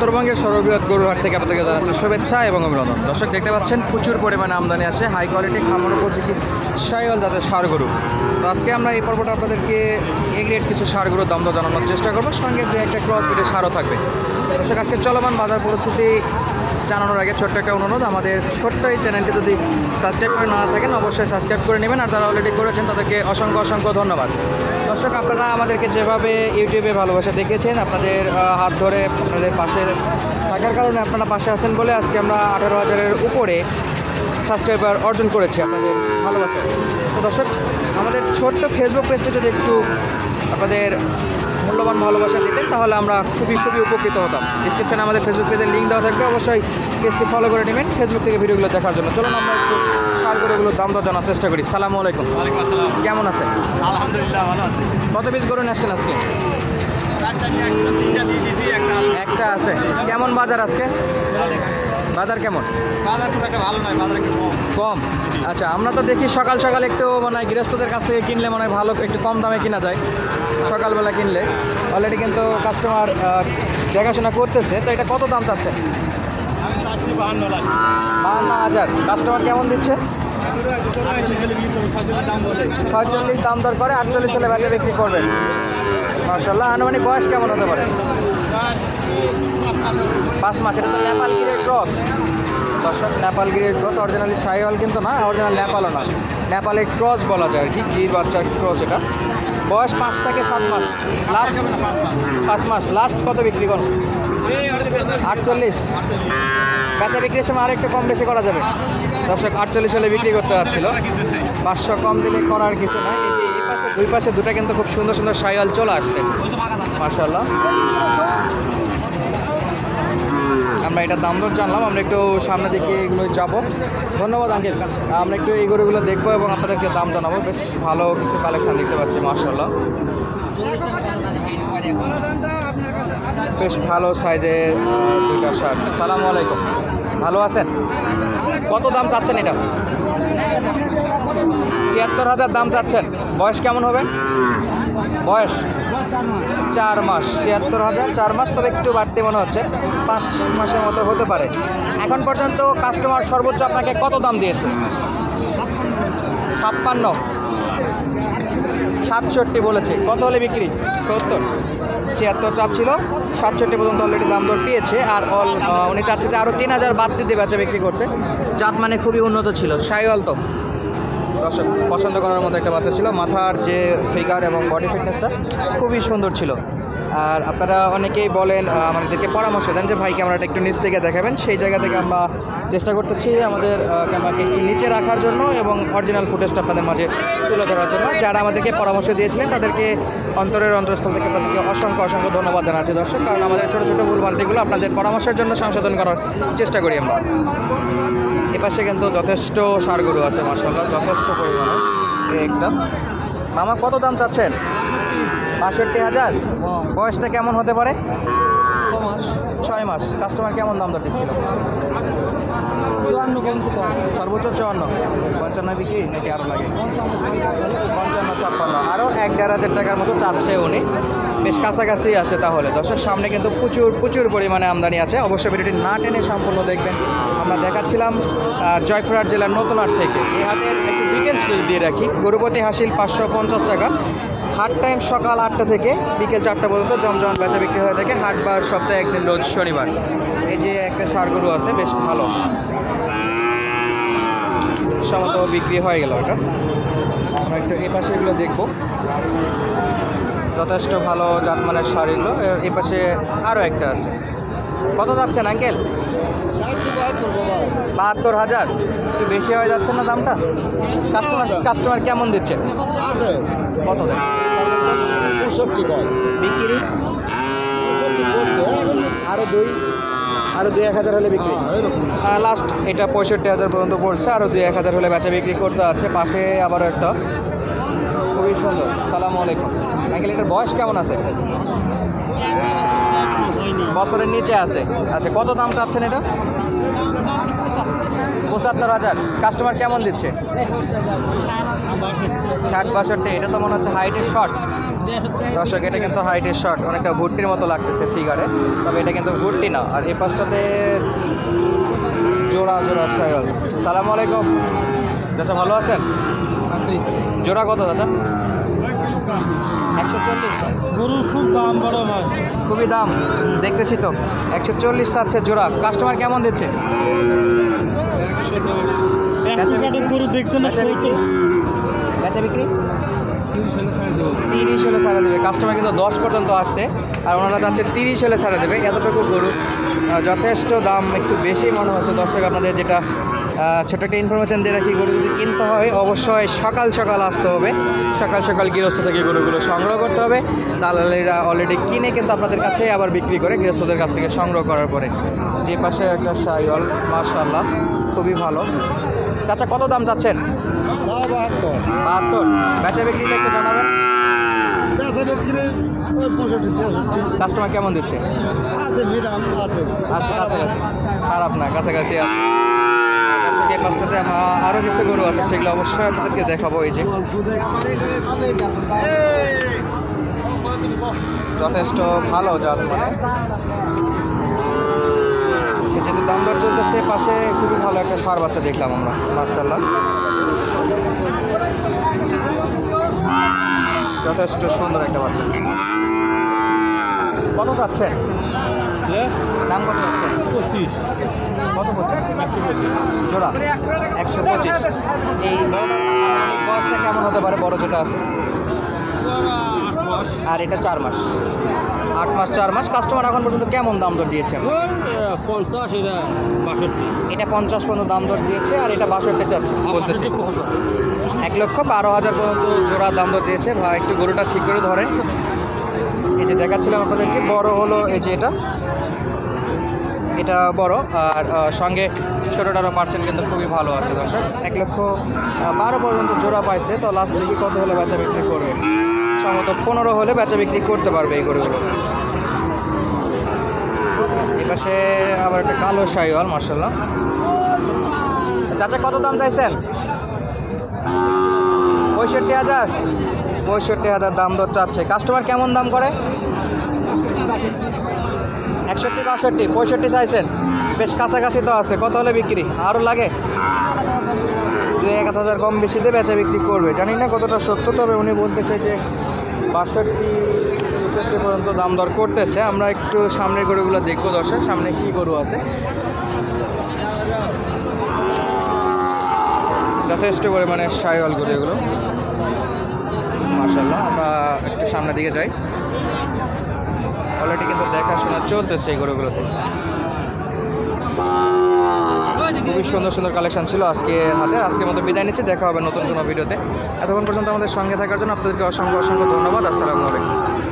উত্তরবঙ্গের সর্ববৃহৎ গরুহাট থেকে আপনাদেরকে জানাচ্ছি শুভেচ্ছা এবং অভিনন্দন। দর্শক, দেখতে পাচ্ছেন, প্রচুর পরিমাণে আমদানি আছে হাই কোয়ালিটি খামার উপযোগী সাইওয়াল জাতের সার গরু তো আজকে আমরা এই পর্বটা আপনাদেরকে এ গ্রেড কিছু সার গরুর দাম জানানোর চেষ্টা করব। সঙ্গে দু একটা ক্রস বিটের সারও থাকবে। দর্শক, আজকে চলমান বাজার পরিস্থিতি জানানোর আগে ছোট্ট একটা অনুরোধ। আমাদের ছোট্ট এই চ্যানেলটি যদি সাবস্ক্রাইব করে না থাকেন, অবশ্যই সাবস্ক্রাইব করে নেবেন। আর যারা অলরেডি করেছেন, তাদেরকে অসংখ্য অসংখ্য ধন্যবাদ। দর্শক, আপনারা আমাদেরকে যেভাবে ইউটিউবে ভালোবাসা দেখেছেন, আপনাদের হাত ধরে আপনাদের পাশে থাকার কারণে আপনারা পাশে আছেন বলে আজকে আমরা আঠারো হাজারের উপরে সাবস্ক্রাইবার অর্জন করেছি আপনাদের ভালোবাসা তো দর্শক, আমাদের ছোট্ট ফেসবুক পেজটা যদি একটু আপনাদের মূল্যবান ভালোবাসা দিতেন তাহলে আমরা খুবই খুবই উপকৃত হতাম। ডিসক্রিপশানে আমাদের ফেসবুক পেজের লিঙ্ক দেওয়া থাকবে অবশ্যই পেজটি ফলো করে নেবেন। ফেসবুক থেকে ভিডিওগুলো দেখার জন্য। চলুন আমরা একটু সার করে গরুগুলোর দাম দর জানার চেষ্টা করি। সালামু আলাইকুম। কেমন আছেন? আলহামদুলিল্লাহ ভালো আছে। কত পিস গরু নিয়ে আসছেন আজকে? একটা আছে। কেমন বাজার আজকে? বাজার কেমন? বাজার খুব একটা ভালো নয় বাজার একটু কম? আচ্ছা আমরা তো দেখি সকাল সকাল একটু মানে গৃহস্থদের কাছ থেকে কিনলে মনে হয় ভালো, একটু কম দামে কিনা যায়। সকালবেলা কিনলে। অলরেডি কিন্তু কাস্টমার দেখাশোনা করতেছে। তো এটা কত দাম চাচ্ছে? আমি চাচ্ছি বাহান্ন লাখ বাহান্ন হাজার। কাস্টমার কেমন দিচ্ছে? ছয়চল্লিশ দাম দর করে, আটচল্লিশ হলে বেচা বিক্রি করবেন। মার্শাল্লাহ আনুমানিক বয়স কেমন হতে পারে? পাঁচ মাস, এটা তো নেপালগিরের ক্রস। দর্শক নেপালগিরের ক্রস, অরিজিনালি সাইওয়াল কিন্তু না, অরিজিনাল নেপালও না নেপালের ক্রস বলা যায় আর কি, গির বাচ্চার ক্রস এটা। বয়স পাঁচ থেকে সাত মাস। লাস্ট পাঁচ মাস লাস্ট কত বিক্রি করুন? আটচল্লিশ। বেচা বিক্রির সময় আরেকটু কম বেশি করা যাবে। দর্শক, আটচল্লিশ হলে বিক্রি করতে পারছিল। পাঁচশো কম দিলে করার কিছু নাই দুই পাশে দুটা কিন্তু খুব সুন্দর সুন্দর সাইওয়াল চলে আসছে। মার্শাল্লাহ আমরা এটা দাম দর জানলাম, আমরা একটু সামনের দিকে এগুলো যাব। ধন্যবাদ, আঙ্কেল। আমরা একটু এই গরুগুলো দেখব এবং আপনাদেরকে দাম জানাব। বেশ ভালো কিছু কালেকশন দেখতে পাচ্ছি মার্শাল্লাহ বেশ ভালো সাইজের দুইটা শার্ট সালামু আলাইকুম। ভালো আছেন? কত দাম চাচ্ছেন এটা? ছিয়াত্তর হাজার দাম চাচ্ছেন। বয়স কেমন হবে? বয়স? চার মাস। ছিয়াত্তর হাজার চার মাস, তবে একটু বাড়তি মনে হচ্ছে। পাঁচ মাসের মতো হতে পারে। এখন পর্যন্ত কাস্টমার সর্বোচ্চ আপনাকে কত দাম দিয়েছে? ছাপ্পান্ন। সাতষট্টি বলেছে। কত হলে বিক্রি? সত্তর। ছিয়াত্তর চাচ্ছিল সাতষট্টি পর্যন্ত অলরেডি দাম দর পেয়েছে। আর অল উনি চাচ্ছে যে আরও তিন হাজার বাদ দিতে বেচা বিক্রি করতে। জাত মানে খুবই উন্নত ছিল। সাইওয়াল তো। পছন্দ করার মতো একটা বাচ্চা ছিল। মাথার যে ফিগার এবং বডি ফিটনেসটা খুবই সুন্দর ছিল। আর আপনারা অনেকেই বলেন আমাদেরকে পরামর্শ দেন যে, ভাই, ক্যামেরাটা একটু নিচ থেকে দেখাবেন। সেই জায়গা থেকে আমরা চেষ্টা করতেছি আমাদের ক্যামেরাকে একটু নিচে রাখার জন্য এবং অরিজিনাল ফুটেজটা আপনাদের মাঝে তুলে ধরার জন্য। যারা আমাদেরকে পরামর্শ দিয়েছিলেন, তাদেরকে অন্তরের অন্তরস্থল থেকে তাদেরকে অসংখ্য অসংখ্য ধন্যবাদ জানাচ্ছি দর্শক। কারণ আমাদের ছোটো ছোটো ভুলভ্রান্তিগুলো আপনাদের পরামর্শের জন্য সংশোধন করার চেষ্টা করি আমরা। এপাশে কিন্তু যথেষ্ট সারগরু আছে মার্শাল্লাহ যথেষ্ট পরিমাণে। একটা। মামা, কত দাম চাচ্ছেন? বাষট্টি হাজার? বয়সটা কেমন হতে পারে? ছয় মাস। কাস্টমার কেমন দাম দর দিচ্ছিল? সর্বোচ্চ চুয়ান্ন। পঞ্চান্ন বিক্রি, নাকি আরও লাগে? পঞ্চান্ন, ছাপ্পান্ন। আরও এক দেড় হাজার টাকার মতো চাচ্ছে উনি। বেশ কাছাকাছি আছে তাহলে। দশের সামনে কিন্তু প্রচুর প্রচুর পরিমাণে আমদানি আছে। অবশ্যই ভিডিওটি না টেনে সম্পূর্ণ দেখবেন। আমরা দেখাচ্ছিলাম জয়পুরহাট জেলার নতুনহাট থেকে। এই হাতের একটু ডিটেলস দিয়ে রাখি। গরুপতি হাসিল পাঁচশো পঞ্চাশ টাকা। হাট টাইম সকাল আটটা থেকে বিকেল চারটা পর্যন্ত জমজম বেচা বিক্রি হয়ে থাকে। হাটবার সপ্তাহে একদিন রোজ শনিবার। এই যে একটা সার আছে, বেশ ভালো। সমত বিক্রি হয়ে গেল এটা। আমরা একটু এ পাশে এগুলো দেখব। যথেষ্ট ভালো জাতমানের এর এ পাশে আরও একটা আছে। কত যাচ্ছেন আঙ্কেল? বাহাত্তর হাজার। একটু বেশি হয়ে যাচ্ছে না দামটা? কাস্টমার কাস্টমার কেমন দিচ্ছে? আছে। কত দেয়? পঁয়ষট্টি বিক্রি? আরও দুই। আরও দুই এক হাজার হলে বিক্রি। হ্যাঁ, লাস্ট এটা পঁয়ষট্টি হাজার পর্যন্ত পড়ছে আরও দুই এক হাজার হলে বেচা বিক্রি করতে আছে। পাশে আবারও একটা। খুবই সুন্দর। সালামু আলাইকুম। আঙ্কেল এটার বয়স কেমন আছে? বছরের নিচে আছে। আচ্ছা কত দাম চাচ্ছেন এটা? পঁচাত্তর হাজার। কাস্টমার কেমন দিচ্ছে? ষাট বাষট্টি এটা তো মনে হচ্ছে হাইটের শর্ট দর্শক এটা কিন্তু হাইটের শর্ট অনেকটা ভুট্টির মতো লাগতেছে ফিগারে তবে এটা কিন্তু ভুট্টি না। আর এই পাশটাতে জোড়া জোড়া সাইকেল সালাম আলাইকুম। চাচা ভালো আছেন? জোড়া কত চাচা? একশো চল্লিশ। গরুর খুব দাম বড় ভাই। খুবই দাম। দেখতেছি তো। একশো চল্লিশ চাচ্ছে জোড়া। কাস্টমার কেমন দিচ্ছে একশো দশ বেচা বিক্রি? গরু দেখছেন বেচা বিক্রি। তিরিশ হলে ছাড়ে দেবো। কাস্টমার কিন্তু দশ পর্যন্ত আসছে। আর ওনারা যাচ্ছে তিরিশ হলে ছাড়া দেবে। এতটুকু গরু। যথেষ্ট দাম একটু বেশি মনে হচ্ছে। দর্শক আপনাদের যেটা ছোট একটা ইনফরমেশন দিয়ে রাখি গরু যদি কিনতে হয় অবশ্যই সকাল সকাল আসতে হবে। সকাল সকাল গৃহস্থ থেকে গরুগুলো সংগ্রহ করতে হবে। দালালেরা অলরেডি কিনে কিন্তু আপনাদের কাছে আবার বিক্রি করে গৃহস্থদের কাছ থেকে সংগ্রহ করার পরে। যে পাশে একটা সাইল মার্শাল্লাহ খুবই ভালো। চাচা কত দাম চাচ্ছেন? বাহাত্তর। বাহাত্তর। বেচা বিক্রিটা একটু জানাবেন। বেচা বিক্রি ওই পঁয়ষট্টি ছেষট্টি কাস্টমার কেমন দিচ্ছে? আছে মিডাম আছে। আছে কাছাকাছি খারাপ না কাছাকাছি আছে। এই পাশটাতে আরও কিছু গরু আছে সেগুলো অবশ্যই আপনাদেরকে দেখাবো এই যে। যথেষ্ট ভালো জাত মানে। যেহেতু দাম দর চলতেছে পাশে খুবই ভালো একটা সার বাচ্চা দেখলাম আমরা মার্শাল্লাহ যথেষ্ট সুন্দর একটা বাচ্চা। কত যাচ্ছেন দাম কত যাচ্ছেন পঁচিশ। কত পঁচিশ। জোড়া? একশো পঁচিশ। এই বয়সটা কেমন হতে পারে? বড় যেটা আছে? আর এটা চার মাস। আট মাস চার মাস কাস্টমার এখন পর্যন্ত কেমন দাম দর দিয়েছে? পঞ্চাশ এটা বাষট্টি। এটা পঞ্চাশ পর্যন্ত দাম দর দিয়েছে আর এটা বাষট্টি চাচ্ছে। বলতেছে। এক লক্ষ বারো হাজার পর্যন্ত জোড়া দাম দর দিয়েছে। ভাই একটু গরুটা ঠিক করে ধরেন এই যে দেখাচ্ছিলাম আপনাদেরকে বড় হলো এই যে এটা। এটা বড় আর সঙ্গে ছোটোটারও পার্সেন্ট কিন্তু খুবই ভালো আছে দর্শক। এক লক্ষ বারো পর্যন্ত জোড়া পাইছে। তো লাস্ট দেখি কত হলে বাচ্চা বিক্রি করবে। সম্ভবত পনেরো হলে বেচা বিক্রি করতে পারবে এই গরুগুলো। এই পাশে আবার একটা কালো শাহিওয়াল মার্শাল্লাহ চাচা, কত দাম চাইছেন? পঁয়ষট্টি হাজার? পঁয়ষট্টি হাজার দাম দর চাচ্ছে। কাস্টমার কেমন দাম করে? একষট্টি, বাষট্টি, পঁয়ষট্টি চাইছেন। বেশ কাছাকাছি তো আছে। কত হলে বিক্রি? আরও লাগে? দুই এক হাজার কম বেশিতে বেচা বিক্রি করবে। জানি না কতটা সত্য, তবে উনি বলতেছে যে বাষট্টি তেষট্টি পর্যন্ত দাম দর করতেছে। আমরা একটু সামনের গরুগুলো দেখব দর্শক, সামনে কি গরু আছে। যথেষ্ট পরিমাণে সাইওয়াল গরু এগুলো। মার্শাল্লাহ আমরা একটু সামনের দিকে যাই। অলরেডি কিন্তু দেখাশোনা চলতেছে এই গরুগুলোতে। খুবই সুন্দর সুন্দর কালেকশন ছিল আজকে হাতে আজকের মতো বিদায় নিচ্ছি, দেখা হবে নতুন কোনো ভিডিওতে। এতক্ষণ পর্যন্ত আমাদের সঙ্গে থাকার জন্য আপনাদেরকে অসংখ্য অসংখ্য ধন্যবাদ। আসসালামু আলাইকুম।